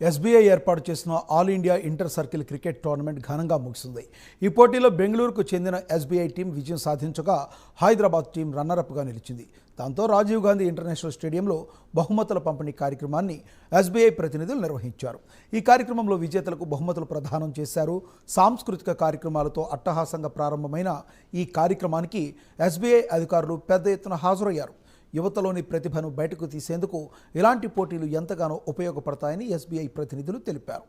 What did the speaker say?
SBI ఏర్పాటు చేసిన all India inter circle cricket tournament ఘనంగా ముగిసింది. ఈ పోటీలో బెంగళూరుకు చెందిన ఎస్బీఐ టీం విజయం సాధించగా హైదరాబాద్ టీం రన్నరప్గా నిలిచింది. దాంతో రాజీవ్ గాంధీ ఇంటర్నేషనల్ స్టేడియంలో బహుమతుల పంపిణీ కార్యక్రమాన్ని ఎస్బీఐ ప్రతినిధులు నిర్వహించారు. ఈ కార్యక్రమంలో విజేతలకు బహుమతులు ప్రదానం చేశారు. సాంస్కృతిక కార్యక్రమాలతో అట్టహాసంగా ప్రారంభమైన ఈ కార్యక్రమానికి ఎస్బీఐ అధికారులు పెద్ద ఎత్తున హాజరయ్యారు. యువతలోని ప్రతిభను బయటకు తీసేందుకు ఇలాంటి పోటీలు ఎంతగానో ఉపయోగపడతాయని ఎస్బీఐ ప్రతినిధులు తెలిపారు.